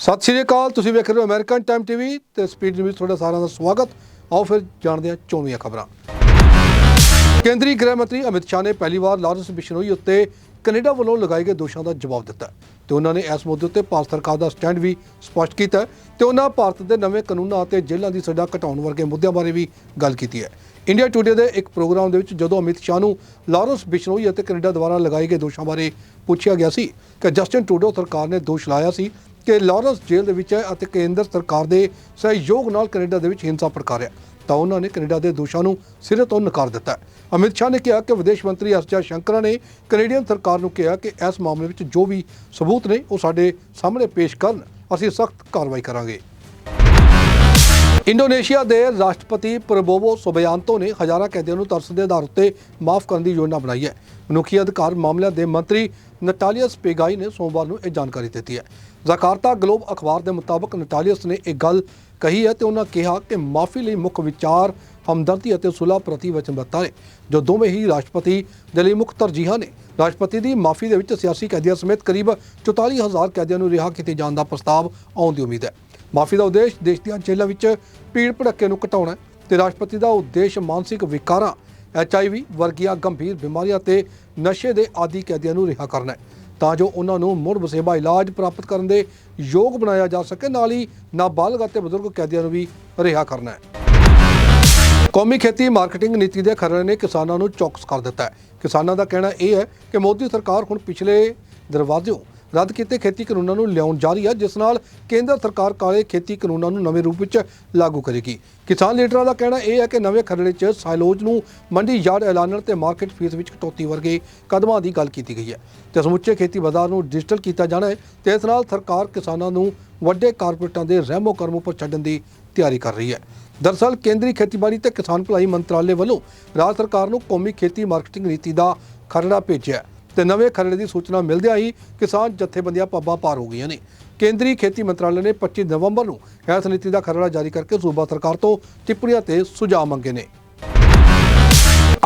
ਸਤਿ ਸ਼੍ਰੀ ਅਕਾਲ, ਤੁਸੀਂ ਵੇਖ ਰਹੇ ਹੋ ਅਮਰੀਕਨ ਟਾਈਮ ਟੀਵੀ ਤੇ ਸਪੀਡ ਨਿਊਜ਼ ਤੁਹਾਡਾ ਸਾਰਿਆਂ ਦਾ ਸਵਾਗਤ। ਆਓ ਫਿਰ ਜਾਣਦੇ ਹਾਂ ਚੋਣਵੀਆਂ ਖਬਰਾਂ। ਕੇਂਦਰੀ ਗ੍ਰਹਿ ਮੰਤਰੀ ਅਮਿਤ ਸ਼ਾਹ ਨੇ ਪਹਿਲੀ ਵਾਰ ਲਾਰੈਂਸ ਬਿਸ਼ਨੋਈ ਉੱਤੇ ਕੈਨੇਡਾ ਵੱਲੋਂ ਲਗਾਏ ਗਏ ਦੋਸ਼ਾਂ ਦਾ ਜਵਾਬ ਦਿੱਤਾ। ਹੈ ਤੇ ਉਹਨਾਂ ਨੇ ਇਸ ਮੁੱਦੇ ਉੱਤੇ ਭਾਰਤ ਸਰਕਾਰ ਦਾ ਸਟੈਂਡ ਵੀ ਸਪਸ਼ਟ ਕੀਤਾ ਹੈ ਤੇ ਉਹਨਾਂ ਭਾਰਤ ਦੇ ਨਵੇਂ ਕਾਨੂੰਨਾਂ ਅਤੇ ਜੇਲ੍ਹਾਂ ਦੀ ਸਜ਼ਾ ਘਟਾਉਣ ਵਰਗੇ ਮੁੱਦਿਆਂ ਬਾਰੇ ਵੀ ਗੱਲ ਕੀਤੀ ਹੈ। ਇੰਡੀਆ ਟੂਡੇ ਦੇ ਇੱਕ ਪ੍ਰੋਗਰਾਮ ਦੇ ਵਿੱਚ ਜਦੋਂ ਅਮਿਤ ਸ਼ਾਹ ਨੂੰ ਲਾਰੈਂਸ ਬਿਸ਼ਨੋਈ ਅਤੇ ਕੈਨੇਡਾ ਦੁਆਰਾ ਲਗਾਏ ਗਏ ਦੋਸ਼ਾਂ ਬਾਰੇ ਪੁੱਛਿਆ ਗਿਆ ਸੀ ਕਿ ਜਸਟਿਨ ਟੂਡੋ ਸਰਕਾਰ ਨੇ ਦੋਸ਼ ਲਾਇਆ ਸੀ ਕਿ ਲਾਰੈਂਸ ਜੇਲ੍ਹ ਦੇ ਵਿੱਚ ਹੈ ਅਤੇ ਕੇਂਦਰ ਸਰਕਾਰ ਦੇ ਸਹਿਯੋਗ ਨਾਲ ਕੈਨੇਡਾ ਦੇ ਵਿੱਚ ਹਿੰਸਾ ਭੜਕਾਰਿਆ ਤਾਂ ਉਹਨਾਂ ਨੇ ਕੈਨੇਡਾ ਦੇ ਦੋਸ਼ਾਂ ਨੂੰ ਸਿਰੇ ਤੋਂ ਨਕਾਰ ਦਿੱਤਾ ਅਮਿਤ ਸ਼ਾਹ ਨੇ ਕਿਹਾ ਕਿ ਵਿਦੇਸ਼ ਮੰਤਰੀ ਐਸ ਜੈ ਸ਼ੰਕਰਾ ਨੇ ਕੈਨੇਡੀਅਨ ਸਰਕਾਰ ਨੂੰ ਕਿਹਾ ਕਿ ਇਸ ਮਾਮਲੇ ਵਿੱਚ ਜੋ ਵੀ ਸਬੂਤ ਨੇ ਉਹ ਸਾਡੇ ਸਾਹਮਣੇ ਪੇਸ਼ ਕਰਨ। ਅਸੀਂ ਸਖਤ ਕਾਰਵਾਈ ਕਰਾਂਗੇ। ਇੰਡੋਨੇਸ਼ੀਆ ਦੇ ਰਾਸ਼ਟਰਪਤੀ ਪ੍ਰਬੋਵੋ ਸੁਬਿਆਂਤੋ ਨੇ ਹਜ਼ਾਰਾਂ ਕੈਦੀਆਂ ਨੂੰ ਤਰਸ ਦੇ ਆਧਾਰ ਉੱਤੇ ਮਾਫ ਕਰਨ ਦੀ ਯੋਜਨਾ ਬਣਾਈ ਹੈ। ਮਨੁੱਖੀ ਅਧਿਕਾਰ ਮਾਮਲਿਆਂ ਦੇ ਮੰਤਰੀ ਨਟਾਲੀਅਸ ਪੇਗਾਈ ਨੇ ਸੋਮਵਾਰ ਨੂੰ ਇਹ ਜਾਣਕਾਰੀ ਦਿੱਤੀ ਹੈ। ਜ਼ਕਾਰਤਾ ਗਲੋਬ ਅਖਬਾਰ ਦੇ ਮੁਤਾਬਕ ਨਟਾਲੀਅਸ ਨੇ ਇਹ ਗੱਲ ਕਹੀ ਹੈ ਤੇ ਉਹਨਾਂ ਕਿਹਾ ਕਿ ਮਾਫੀ ਲਈ ਮੁੱਖ ਵਿਚਾਰ ਹਮਦਰਦੀ ਅਤੇ ਸੁਲ੍ਹਾ ਪ੍ਰਤੀ ਵਚਨਬੱਧਤਾ ਨੇ। ਜੋ ਦੋਵੇਂ ਹੀ ਰਾਸ਼ਟਰਪਤੀ ਦੇ ਲਈ ਮੁੱਖ ਤਰਜੀਹਾਂ ਨੇ। ਰਾਸ਼ਟਰਪਤੀ ਦੀ ਮਾਫੀ ਦੇ ਵਿੱਚ ਸਿਆਸੀ ਕੈਦੀਆਂ ਸਮੇਤ ਕਰੀਬ 44000 ਕੈਦੀਆਂ ਨੂੰ ਰਿਹਾ ਕੀਤੇ ਜਾਣ ਦਾ ਪ੍ਰਸਤਾਵ ਆਉਣ ਦੀ ਉਮੀਦ ਹੈ। ਮਾਫੀ ਦਾ ਉਦੇਸ਼ ਦੇਸ਼ ਦੀਆਂ ਜੇਲ੍ਹਾਂ ਵਿੱਚ ਭੀੜ ਭੜੱਕੇ ਨੂੰ ਘਟਾਉਣਾ ਹੈ ਤੇ ਰਾਸ਼ਟਰਪਤੀ ਦਾ ਉਦੇਸ਼ ਮਾਨਸਿਕ ਵਿਕਾਰਾਂ ਐਚਆਈਵੀ ਵਰਗੀਆਂ ਗੰਭੀਰ ਬਿਮਾਰੀਆਂ ਤੇ ਨਸ਼ੇ ਦੇ ਆਦੀ ਕੈਦੀਆਂ ਨੂੰ ਰਿਹਾ ਕਰਨਾ ਹੈ। ਤਾਂ ਜੋ ਉਹਨਾਂ ਨੂੰ ਮੁੜ ਵਸੇਬਾ ਇਲਾਜ ਪ੍ਰਾਪਤ ਕਰਨ ਦੇ ਯੋਗ ਬਣਾਇਆ ਜਾ ਸਕੇ, ਨਾਲ ਹੀ ਨਾਬਾਲਗ ਅਤੇ ਬਜ਼ੁਰਗ ਕੈਦੀਆਂ ਨੂੰ ਵੀ ਰਿਹਾ ਕਰਨਾ ਹੈ। ਕੌਮੀ ਖੇਤੀ ਮਾਰਕੀਟਿੰਗ ਨੀਤੀ ਦੇ ਖਰੜੇ ਨੇ ਕਿਸਾਨਾਂ ਨੂੰ ਚੌਕਸ ਕਰ ਦਿੱਤਾ ਹੈ। ਕਿਸਾਨਾਂ ਦਾ ਕਹਿਣਾ ਇਹ ਹੈ ਕਿ ਮੋਦੀ ਸਰਕਾਰ ਹੁਣ ਪਿਛਲੇ ਦਰਵਾਜ਼ਿਓਂ ਰੱਦ ਕੀਤੇ ਖੇਤੀ ਕਾਨੂੰਨਾਂ ਨੂੰ ਲਿਆਉਣ ਜਾ ਰਹੀ ਹੈ ਜਿਸ ਨਾਲ ਕੇਂਦਰ ਸਰਕਾਰ ਕਾਲੇ ਖੇਤੀ ਕਾਨੂੰਨਾਂ ਨੂੰ ਨਵੇਂ ਰੂਪ ਵਿੱਚ ਲਾਗੂ ਕਰੇਗੀ। ਕਿਸਾਨ ਲੀਡਰਾਂ ਦਾ ਕਹਿਣਾ ਇਹ ਹੈ ਕਿ ਨਵੇਂ ਖਰੜੇ 'ਚ ਸਾਇਲੋਜ ਨੂੰ ਮੰਡੀ ਯਾਰਡ ਐਲਾਨਣ ਤੇ ਮਾਰਕੀਟ ਫੀਸ ਵਿੱਚ ਕਟੌਤੀ ਵਰਗੇ ਕਦਮਾਂ ਦੀ ਗੱਲ ਕੀਤੀ ਗਈ ਹੈ। ਤੇ ਸਮੁੱਚੇ ਖੇਤੀ ਬਾਜ਼ਾਰ ਨੂੰ ਡਿਜੀਟਲ ਕੀਤਾ ਜਾਣਾ ਹੈ ਤੇ ਇਸ ਨਾਲ ਸਰਕਾਰ ਕਿਸਾਨਾਂ ਨੂੰ ਵੱਡੇ ਕਾਰਪੋਰੇਟਾਂ ਦੇ ਰਹਿਮੋ ਕਰਮ ਉੱਪਰ ਛੱਡਣ ਦੀ ਤਿਆਰੀ ਕਰ ਰਹੀ ਹੈ। ਦਰਅਸਲ ਕੇਂਦਰੀ ਖੇਤੀਬਾੜੀ ਤੇ ਕਿਸਾਨ ਭਲਾਈ ਮੰਤਰਾਲੇ ਵੱਲੋਂ ਰਾਜ ਸਰਕਾਰ ਨੂੰ ਕੌਮੀ ਖੇਤੀ ਮਾਰਕੀਟਿੰਗ ਨੀਤੀ ਦਾ ਖਰੜਾ ਭੇਜਿਆ ਤੇ ਨਵੇਂ ਖਰੜੇ ਦੀ ਸੂਚਨਾ ਮਿਲਦਿਆਂ ਹੀ ਕਿਸਾਨ ਜਥੇਬੰਦੀਆਂ ਪੱਬਾਂ ਪਾਰ ਹੋ ਗਈਆਂ ਨੇ। ਕੇਂਦਰੀ ਖੇਤੀ ਮੰਤਰਾਲੇ ਨੇ 25 ਨਵੰਬਰ ਨੂੰ ਇਸ ਨੀਤੀ ਦਾ ਖਰੜਾ ਜਾਰੀ ਕਰਕੇ ਸੂਬਾ ਸਰਕਾਰ ਤੋਂ ਟਿੱਪਣੀਆਂ ਤੇ ਸੁਝਾਅ ਮੰਗੇ ਨੇ।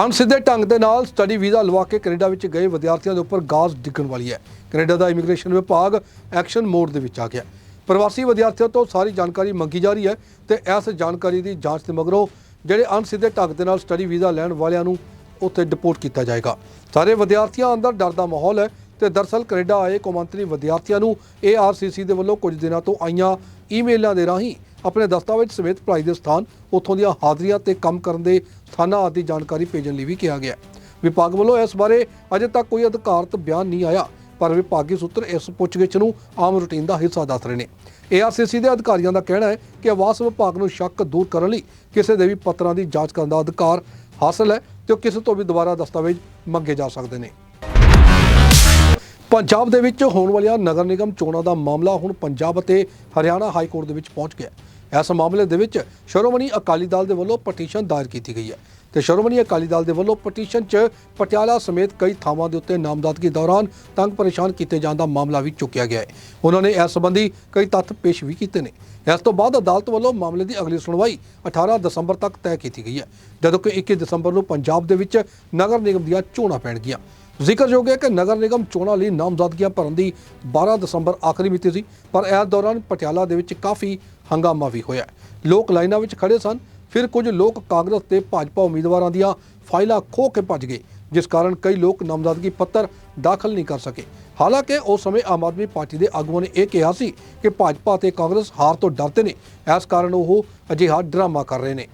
ਅਣਸਿੱਧੇ ਢੰਗ ਦੇ ਨਾਲ ਸਟੱਡੀ ਵੀਜ਼ਾ ਲਵਾ ਕੇ ਕੈਨੇਡਾ ਵਿੱਚ ਗਏ ਵਿਦਿਆਰਥੀਆਂ ਦੇ ਉੱਪਰ ਗਾਜ਼ ਡਿੱਗਣ ਵਾਲੀ ਹੈ। ਕੈਨੇਡਾ ਦਾ ਇਮੀਗ੍ਰੇਸ਼ਨ ਵਿਭਾਗ ਐਕਸ਼ਨ ਮੋਡ ਦੇ ਵਿੱਚ ਆ ਗਿਆ। ਪ੍ਰਵਾਸੀ ਵਿਦਿਆਰਥੀਆਂ ਤੋਂ ਸਾਰੀ ਜਾਣਕਾਰੀ ਮੰਗੀ ਜਾ ਰਹੀ ਹੈ ਤੇ ਇਸ ਜਾਣਕਾਰੀ ਦੀ ਜਾਂਚ ਦੇ ਮਗਰੋਂ ਜਿਹੜੇ ਅਣਸਿੱਧੇ ਢੰਗ ਦੇ ਨਾਲ ਸਟੱਡੀ ਵੀਜ਼ਾ ਲੈਣ ਵਾਲਿਆਂ ਨੂੰ ਉੱਥੇ ਡਿਪੋਰਟ ਕੀਤਾ ਜਾਏਗਾ। ਸਾਰੇ ਵਿਦਿਆਰਥੀਆਂ ਅੰਦਰ ਡਰ ਦਾ ਮਾਹੌਲ ਹੈ ਤੇ ਦਰਸਲ ਕੈਨੇਡਾ ਆਏ ਕੌਮਾਂਤਰੀ ਵਿਦਿਆਰਥੀਆਂ ਨੂੰ ARCC ਦੇ ਵੱਲੋਂ ਕੁਝ ਦਿਨਾਂ ਤੋਂ ਆਈਆਂ ਈਮੇਲਾਂ ਦੇ ਰਾਹੀਂ ਆਪਣੇ ਦਸਤਾਵੇਜ਼ ਸਮੇਤ ਪੜ੍ਹਾਈ ਦੇ ਸਥਾਨ, ਉੱਥੋਂ ਦੀਆਂ ਹਾਜ਼ਰੀਆਂ ਤੇ ਕੰਮ ਕਰਨ ਦੇ ਸਥਾਨਾਂ ਆਦਿ ਜਾਣਕਾਰੀ ਭੇਜਣ ਲਈ ਵੀ ਕਿਹਾ ਗਿਆ। ਵਿਭਾਗ ਵੱਲੋਂ ਇਸ ਬਾਰੇ ਅਜੇ ਤੱਕ ਕੋਈ ਅਧਿਕਾਰਤ ਬਿਆਨ ਨਹੀਂ ਆਇਆ, ਪਰ ਵਿਭਾਗੀ ਸੂਤਰ ਇਸ ਪੁੱਛਗਿੱਛ ਨੂੰ ਆਮ ਰੁਟੀਨ ਦਾ ਹਿੱਸਾ ਦੱਸ ਰਹੇ ਨੇ। ARCC ਦੇ ਅਧਿਕਾਰੀਆਂ ਦਾ ਕਹਿਣਾ ਹੈ ਕਿ ਆਵਾਸ ਵਿਭਾਗ ਨੂੰ ਸ਼ੱਕ ਦੂਰ ਕਰਨ ਲਈ ਕਿਸੇ ਦੇ ਵੀ ਪੱਤਰਾਂ ਦੀ ਜਾਂਚ ਕਰਨ ਦਾ ਅਧਿਕਾਰ ਹਾਸਲ ਹੈ। ਤੇ ਉਹ ਕਿਸੇ ਤੋਂ ਵੀ ਦੁਬਾਰਾ ਦਸਤਾਵੇਜ਼ ਮੰਗੇ ਜਾ ਸਕਦੇ ਨੇ ਪੰਜਾਬ ਦੇ ਵਿੱਚ ਹੋਣ ਵਾਲੀਆਂ ਨਗਰ ਨਿਗਮ ਚੋਣਾਂ ਦਾ ਮਾਮਲਾ ਹੁਣ ਪੰਜਾਬ ਅਤੇ ਹਰਿਆਣਾ ਹਾਈ ਕੋਰਟ ਦੇ ਵਿੱਚ ਪਹੁੰਚ ਗਿਆ ਹੈ। ਇਸ ਮਾਮਲੇ ਦੇ ਵਿੱਚ ਸ਼੍ਰੋਮਣੀ ਅਕਾਲੀ ਦਲ ਦੇ ਵੱਲੋਂ ਪਟੀਸ਼ਨ ਦਾਇਰ ਕੀਤੀ ਗਈ ਹੈ ਤੇ ਸ਼੍ਰੋਮਣੀ ਅਕਾਲੀ ਦਲ ਦੇ ਵੱਲੋਂ ਪਟੀਸ਼ਨ 'ਚ ਪਟਿਆਲਾ ਸਮੇਤ ਕਈ ਥਾਵਾਂ ਦੇ ਉੱਤੇ ਨਾਮਜ਼ਦਗੀ ਦੌਰਾਨ ਤੰਗ ਪਰੇਸ਼ਾਨ ਕੀਤੇ ਜਾਣ ਦਾ ਮਾਮਲਾ ਵੀ ਚੁੱਕਿਆ ਗਿਆ ਹੈ। ਉਹਨਾਂ ਨੇ ਇਸ ਸੰਬੰਧੀ ਕਈ ਤੱਥ ਪੇਸ਼ ਵੀ ਕੀਤੇ ਨੇ। ਇਸ ਤੋਂ ਬਾਅਦ ਅਦਾਲਤ ਵੱਲੋਂ ਮਾਮਲੇ ਦੀ ਅਗਲੀ ਸੁਣਵਾਈ 18 ਦਸੰਬਰ ਤੱਕ ਤੈਅ ਕੀਤੀ ਗਈ ਹੈ, ਜਦੋਂ ਕਿ 21 ਦਸੰਬਰ ਨੂੰ ਪੰਜਾਬ ਦੇ ਵਿੱਚ ਨਗਰ ਨਿਗਮ ਦੀਆਂ ਚੋਣਾਂ ਪੈਣਗੀਆਂ। ਜ਼ਿਕਰਯੋਗ ਹੈ ਕਿ ਨਗਰ ਨਿਗਮ ਚੋਣਾਂ ਲਈ ਨਾਮਜ਼ਦਗੀਆਂ ਭਰਨ ਦੀ 12 ਦਸੰਬਰ ਆਖਰੀ ਮਿਤੀ ਸੀ, ਪਰ ਇਸ ਦੌਰਾਨ ਪਟਿਆਲਾ ਦੇ ਵਿੱਚ ਕਾਫੀ ਹੰਗਾਮਾ ਵੀ ਹੋਇਆ ਲੋਕ ਲਾਈਨਾਂ ਵਿੱਚ ਖੜੇ ਸਨ, ਫਿਰ ਕੁਝ ਲੋਕ ਕਾਂਗਰਸ ਤੇ ਭਾਜਪਾ ਉਮੀਦਵਾਰਾਂ ਦੀਆਂ ਫਾਈਲਾਂ ਖੋਹ ਕੇ ਭੱਜ ਗਏ, ਜਿਸ ਕਾਰਨ ਕਈ ਲੋਕ ਨਾਮਜ਼ਦਗੀ ਪੱਤਰ ਦਾਖਲ ਨਹੀਂ ਕਰ ਸਕੇ। ਹਾਲਾਂਕਿ ਉਸ ਸਮੇਂ ਆਮ ਆਦਮੀ ਪਾਰਟੀ ਦੇ ਆਗੂਆਂ ਨੇ ਇਹ ਕਿਹਾ ਸੀ ਕਿ ਭਾਜਪਾ ਤੇ ਕਾਂਗਰਸ ਹਾਰ ਤੋਂ ਡਰਦੇ ਨੇ, ਇਸ ਕਾਰਨ ਉਹ ਅਜਿਹਾ ਡਰਾਮਾ ਕਰ ਰਹੇ ਨੇ।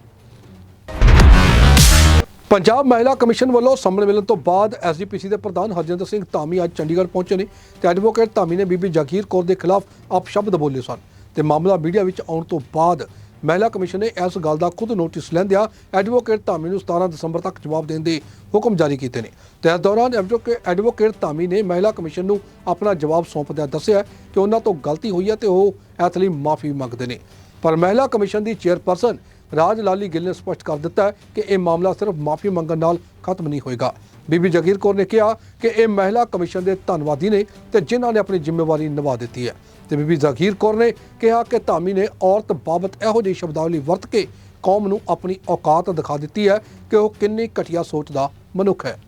ਪੰਜਾਬ ਮਹਿਲਾ ਕਮਿਸ਼ਨ ਵੱਲੋਂ ਸੰਮਣ ਮਿਲਣ ਤੋਂ ਬਾਅਦ ਐਸਜੀਪੀਸੀ ਦੇ ਪ੍ਰਧਾਨ ਹਰਜਿੰਦਰ ਸਿੰਘ ਧਾਮੀ ਅੱਜ ਚੰਡੀਗੜ੍ਹ ਪਹੁੰਚੇ ਨੇ ਤੇ ਐਡਵੋਕੇਟ ਧਾਮੀ ਨੇ ਬੀਬੀ ਜਗੀਰ ਕੌਰ ਦੇ ਖਿਲਾਫ ਅਪਸ਼ਬਦ ਬੋਲੇ ਸਨ ਤੇ ਮਾਮਲਾ ਮੀਡੀਆ ਵਿੱਚ ਆਉਣ ਤੋਂ ਬਾਅਦ ਮਹਿਲਾ ਕਮਿਸ਼ਨ ਨੇ ਇਸ ਗੱਲ ਦਾ ਖੁਦ ਨੋਟਿਸ ਲੈਂਦਿਆਂ ਐਡਵੋਕੇਟ ਧਾਮੀ ਨੂੰ 17 ਦਸੰਬਰ ਤੱਕ ਜਵਾਬ ਦੇਣ ਦੇ ਹੁਕਮ ਜਾਰੀ ਕੀਤੇ ਨੇ ਤੇ ਇਸ ਦੌਰਾਨ ਐਡਵੋਕੇਟ ਐਡਵੋਕੇਟ ਧਾਮੀ ਨੇ ਮਹਿਲਾ ਕਮਿਸ਼ਨ ਨੂੰ ਆਪਣਾ ਜਵਾਬ ਸੌਂਪਦਿਆਂ ਦੱਸਿਆ ਕਿ ਉਹਨਾਂ ਤੋਂ ਗਲਤੀ ਹੋਈ ਹੈ ਤੇ ਉਹ ਇਸ ਲਈ ਮਾਫੀ ਮੰਗਦੇ ਨੇ। ਪਰ ਮਹਿਲਾ ਕਮਿਸ਼ਨ ਦੀ ਚੇਅਰਪਰਸਨ ਰਾਜ ਲਾਲੀ ਗਿੱਲ ਨੇ ਸਪਸ਼ਟ ਕਰ ਦਿੱਤਾ ਕਿ ਇਹ ਮਾਮਲਾ ਸਿਰਫ ਮਾਫੀ ਮੰਗਣ ਨਾਲ ਖਤਮ ਨਹੀਂ ਹੋਏਗਾ ਬੀਬੀ ਜਗੀਰ ਕੌਰ ਨੇ ਕਿਹਾ ਕਿ ਇਹ ਮਹਿਲਾ ਕਮਿਸ਼ਨ ਦੇ ਧੰਨਵਾਦੀ ਨੇ ਤੇ ਜਿਨ੍ਹਾਂ ਨੇ ਆਪਣੀ ਜ਼ਿੰਮੇਵਾਰੀ ਨਿਭਾ ਦਿੱਤੀ ਹੈ ਤੇ ਬੀਬੀ ਜਗੀਰ ਕੌਰ ਨੇ ਕਿਹਾ ਕਿ ਧਾਮੀ ਨੇ ਔਰਤ ਬਾਬਤ ਇਹੋ ਜਿਹੀ ਸ਼ਬਦਾਵਲੀ ਵਰਤ ਕੇ ਕੌਮ ਨੂੰ ਆਪਣੀ ਔਕਾਤ ਦਿਖਾ ਦਿੱਤੀ ਹੈ ਕਿ ਉਹ ਕਿੰਨੀ ਘਟੀਆ ਸੋਚ ਦਾ ਮਨੁੱਖ ਹੈ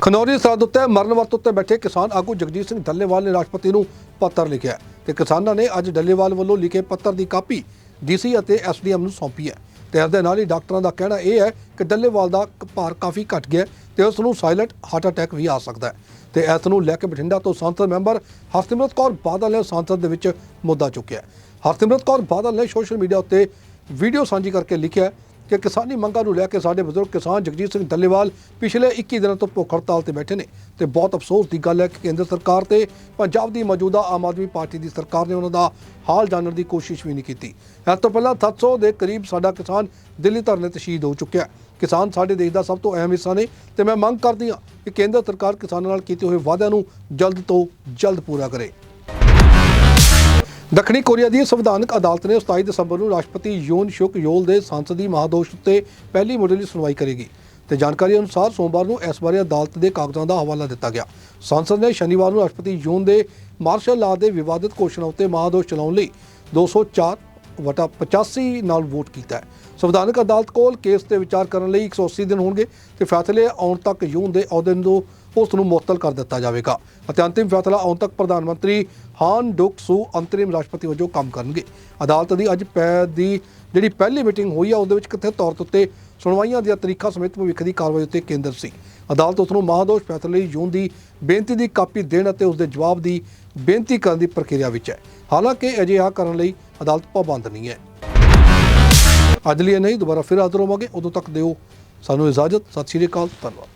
ਖਨੌਰੀ ਸਰਹੱਦ ਉੱਤੇ ਮਰਨ ਵਰਤ ਉੱਤੇ ਬੈਠੇ ਕਿਸਾਨ ਆਗੂ ਜਗਜੀਤ ਸਿੰਘ ਡੱਲੇਵਾਲ ਨੇ ਰਾਸ਼ਟਰਪਤੀ ਨੂੰ ਪੱਤਰ ਲਿਖਿਆ ਹੈ। ਤੇ ਕਿਸਾਨਾਂ ਨੇ ਅੱਜ ਡੱਲੇਵਾਲ ਵੱਲੋਂ ਲਿਖੇ ਪੱਤਰ ਦੀ ਕਾਪੀ ਡੀਸੀ ਅਤੇ ਐਸਡੀਐਮ ਨੂੰ ਸੌਂਪੀ ਹੈ। ਤੇ ਇਸ ਦੇ ਨਾਲ ਹੀ ਡਾਕਟਰਾਂ ਦਾ ਕਹਿਣਾ ਇਹ ਹੈ ਕਿ ਡੱਲੇਵਾਲ ਦਾ ਭਾਰ ਕਾਫੀ ਘਟ ਗਿਆ ਹੈ ਤੇ ਉਸ ਨੂੰ ਸਾਇਲੈਂਟ ਹਾਰਟ ਅਟੈਕ ਵੀ ਆ ਸਕਦਾ ਹੈ। ਤੇ ਇਸ ਨੂੰ ਲੈ ਕੇ ਬਠਿੰਡਾ ਤੋਂ ਸੰਸਦ ਮੈਂਬਰ ਹਰਸਿਮਰਤ ਕੌਰ ਬਾਦਲ ਨੇ ਸੰਸਦ ਦੇ ਵਿੱਚ ਮੁੱਦਾ ਚੁੱਕਿਆ ਹਰਸਿਮਰਤ ਕੌਰ ਬਾਦਲ ਨੇ ਸੋਸ਼ਲ ਮੀਡੀਆ ਉੱਤੇ ਵੀਡੀਓ ਸਾਂਝੀ ਕਰਕੇ ਲਿਖਿਆ ਕਿ ਕਿਸਾਨੀ ਮੰਗਾਂ ਨੂੰ ਲੈ ਕੇ ਸਾਡੇ ਬਜ਼ੁਰਗ ਕਿਸਾਨ ਜਗਜੀਤ ਸਿੰਘ ਡੱਲੇਵਾਲ ਪਿਛਲੇ 21 ਦਿਨਾਂ ਤੋਂ ਭੁੱਖ ਹੜਤਾਲ ਤੇ ਬੈਠੇ ਨੇ ਤੇ ਬਹੁਤ ਅਫਸੋਸ ਦੀ ਗੱਲ ਹੈ ਕਿ ਕੇਂਦਰ ਸਰਕਾਰ ਤੇ ਪੰਜਾਬ ਦੀ ਮੌਜੂਦਾ ਆਮ ਆਦਮੀ ਪਾਰਟੀ ਦੀ ਸਰਕਾਰ ਨੇ ਉਹਨਾਂ ਦਾ ਹਾਲ ਜਾਣਨ ਦੀ ਕੋਸ਼ਿਸ਼ ਵੀ ਨਹੀਂ ਕੀਤੀ। ਇਸ ਤੋਂ ਪਹਿਲਾਂ 700 ਦੇ ਕਰੀਬ ਸਾਡਾ ਕਿਸਾਨ ਦਿੱਲੀ ਧਰਨੇ ਤੇ ਸ਼ਹੀਦ ਹੋ ਚੁੱਕਿਆ ਕਿਸਾਨ ਸਾਡੇ ਦੇਸ਼ ਦਾ ਸਭ ਤੋਂ ਅਹਿਮ ਹਿੱਸਾ ਨੇ ਤੇ ਮੈਂ ਮੰਗ ਕਰਦੀ ਹਾਂ ਕਿ ਕੇਂਦਰ ਸਰਕਾਰ ਕਿਸਾਨਾਂ ਨਾਲ ਕੀਤੇ ਹੋਏ ਵਾਅਦਿਆਂ ਨੂੰ ਜਲਦ ਤੋਂ ਜਲਦ ਪੂਰਾ ਕਰੇ। ਦੱਖਣੀ ਕੋਰੀਆ ਦੀ ਸੰਵਿਧਾਨਕ ਅਦਾਲਤ ਨੇ 27 ਦਸੰਬਰ ਨੂੰ ਰਾਸ਼ਟਰਪਤੀ ਯੂਨ ਸ਼ੁਕ ਯੋਲ ਦੇ ਸੰਸਦੀ ਮਹਾਦੋਸ਼ ਉੱਤੇ ਪਹਿਲੀ ਮੁੱਢਲੀ ਸੁਣਵਾਈ ਕਰੇਗੀ ਤੇ ਜਾਣਕਾਰੀ ਅਨੁਸਾਰ ਸੋਮਵਾਰ ਨੂੰ ਇਸ ਬਾਰੇ ਅਦਾਲਤ ਦੇ ਕਾਗਜ਼ਾਂ ਦਾ ਹਵਾਲਾ ਦਿੱਤਾ ਗਿਆ। ਸੰਸਦ ਨੇ ਸ਼ਨੀਵਾਰ ਨੂੰ ਰਾਸ਼ਟਰਪਤੀ ਯੂਨ ਦੇ ਮਾਰਸ਼ਲ ਲਾਅ ਦੇ ਵਿਵਾਦਿਤ ਘੋਸ਼ਣਾ ਉੱਤੇ ਮਹਾਦੋਸ਼ ਚਲਾਉਣ ਲਈ 204 ਵਟਾ 85 ਨਾਲ ਵੋਟ ਕੀਤਾ ਹੈ। ਸੰਵਿਧਾਨਕ ਅਦਾਲਤ ਕੋਲ ਕੇਸ ਤੇ ਵਿਚਾਰ ਕਰਨ ਲਈ 180 ਦਿਨ ਹੋਣਗੇ ਤੇ ਫੈਸਲੇ ਆਉਣ ਤੱਕ ਯੂਨ ਦੇ ਅਹੁਦੇ ਨੂੰ ਉਸ ਨੂੰ ਮੁਅੱਤਲ ਕਰ ਦਿੱਤਾ ਜਾਵੇਗਾ ਅਤੇ ਅੰਤਿਮ ਫੈਸਲਾ ਆਉਣ ਤੱਕ ਪ੍ਰਧਾਨ ਮੰਤਰੀ ਹਾਨ ਡੁਕ ਸੂ ਅੰਤਰਿਮ ਰਾਸ਼ਟਰਪਤੀ ਵਜੋਂ ਕੰਮ ਕਰਨਗੇ। ਅਦਾਲਤ ਦੀ ਅੱਜ ਪੈ ਦੀ ਜਿਹੜੀ ਪਹਿਲੀ ਮੀਟਿੰਗ ਹੋਈ ਆ, ਉਹਦੇ ਵਿੱਚ ਕਿੱਥੇ ਤੌਰ ਤੇ ਉੱਤੇ ਸੁਣਵਾਈਆਂ ਦੀਆਂ ਤਰੀਕਾਂ ਸਮੇਤ ਭਵਿੱਖ ਦੀ ਕਾਰਵਾਈ ਉੱਤੇ ਕੇਂਦਰ ਸੀ। ਅਦਾਲਤ ਉਸ ਨੂੰ ਮਹਾਦੋਸ਼ ਫੈਸਲੇ ਲਈ ਜੂਨ ਦੀ ਬੇਨਤੀ ਦੀ ਕਾਪੀ ਦੇਣ ਅਤੇ ਉਸ ਦੇ ਜਵਾਬ ਦੀ ਬੇਨਤੀ ਕਰਨ ਦੀ ਪ੍ਰਕਿਰਿਆ ਵਿੱਚ ਹੈ। ਹਾਲਾਂਕਿ ਅਜਿਹਾ ਕਰਨ ਲਈ ਅਦਾਲਤ ਪਾਬੰਦ ਨਹੀਂ ਹੈ। ਅੱਜ ਲਈ ਇਹ ਨਹੀਂ ਦੁਬਾਰਾ ਫਿਰ ਹਾਜ਼ਰ ਹੋਵਾਂਗੇ। ਉਦੋਂ ਤੱਕ ਦਿਓ ਸਾਨੂੰ ਇਜਾਜ਼ਤ। ਸਤਿ ਸ਼੍ਰੀ ਅਕਾਲ। ਧੰਨਵਾਦ।